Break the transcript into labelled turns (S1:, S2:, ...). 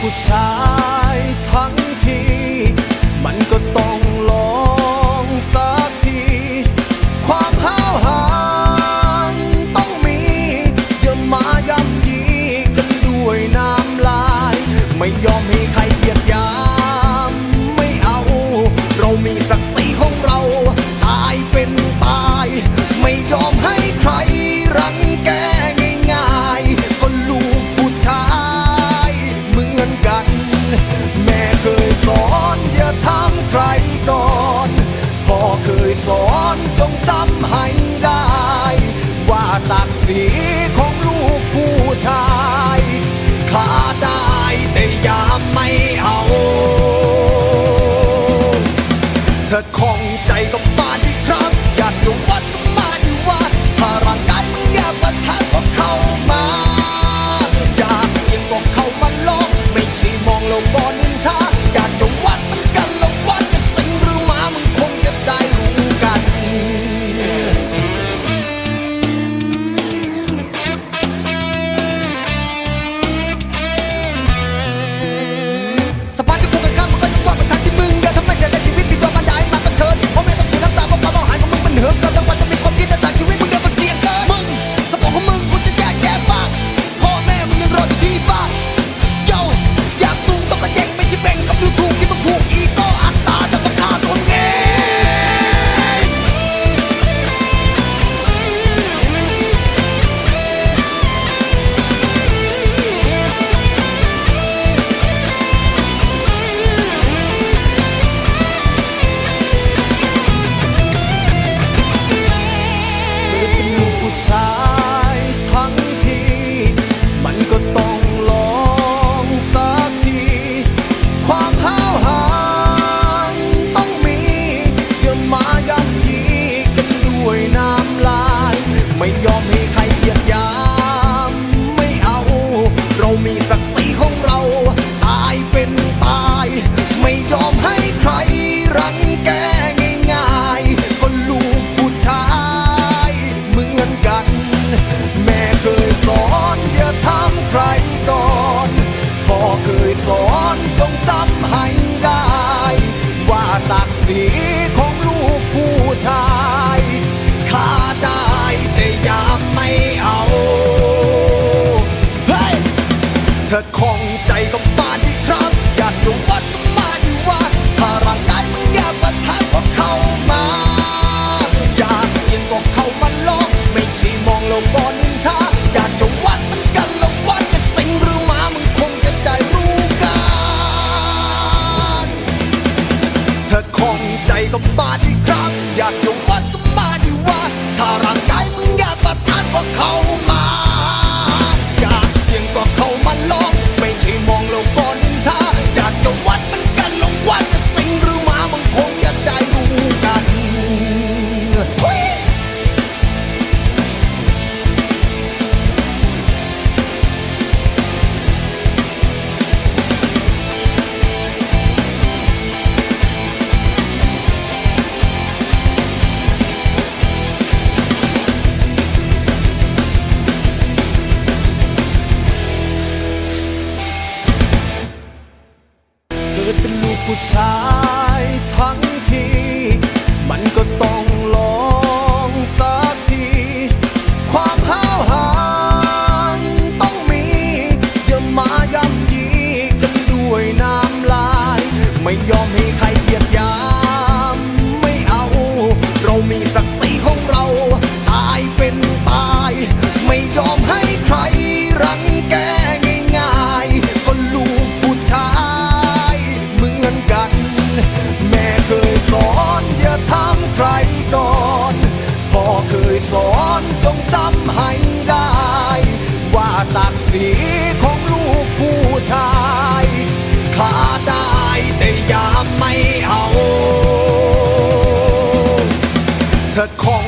S1: ผู้ชาย สีของลูกผู้ชาย ศักดิ์ศรีของลูกผู้ชายข้าได้แต่ยามไม่เอาเฮ้ยเธอคงใจก็มาดีครับอยากจะวัดก็มาดีว่าถ้าร่างกายมันอยากมาทานก็เข้ามา อยากเสี่ยงก็เข้ามาลอง ไม่ใช่มองลงบอนินทาอยากจะ ถ้าร่างกายมึงอยากปะทะก็เข้ามา when you're ขัดข้ง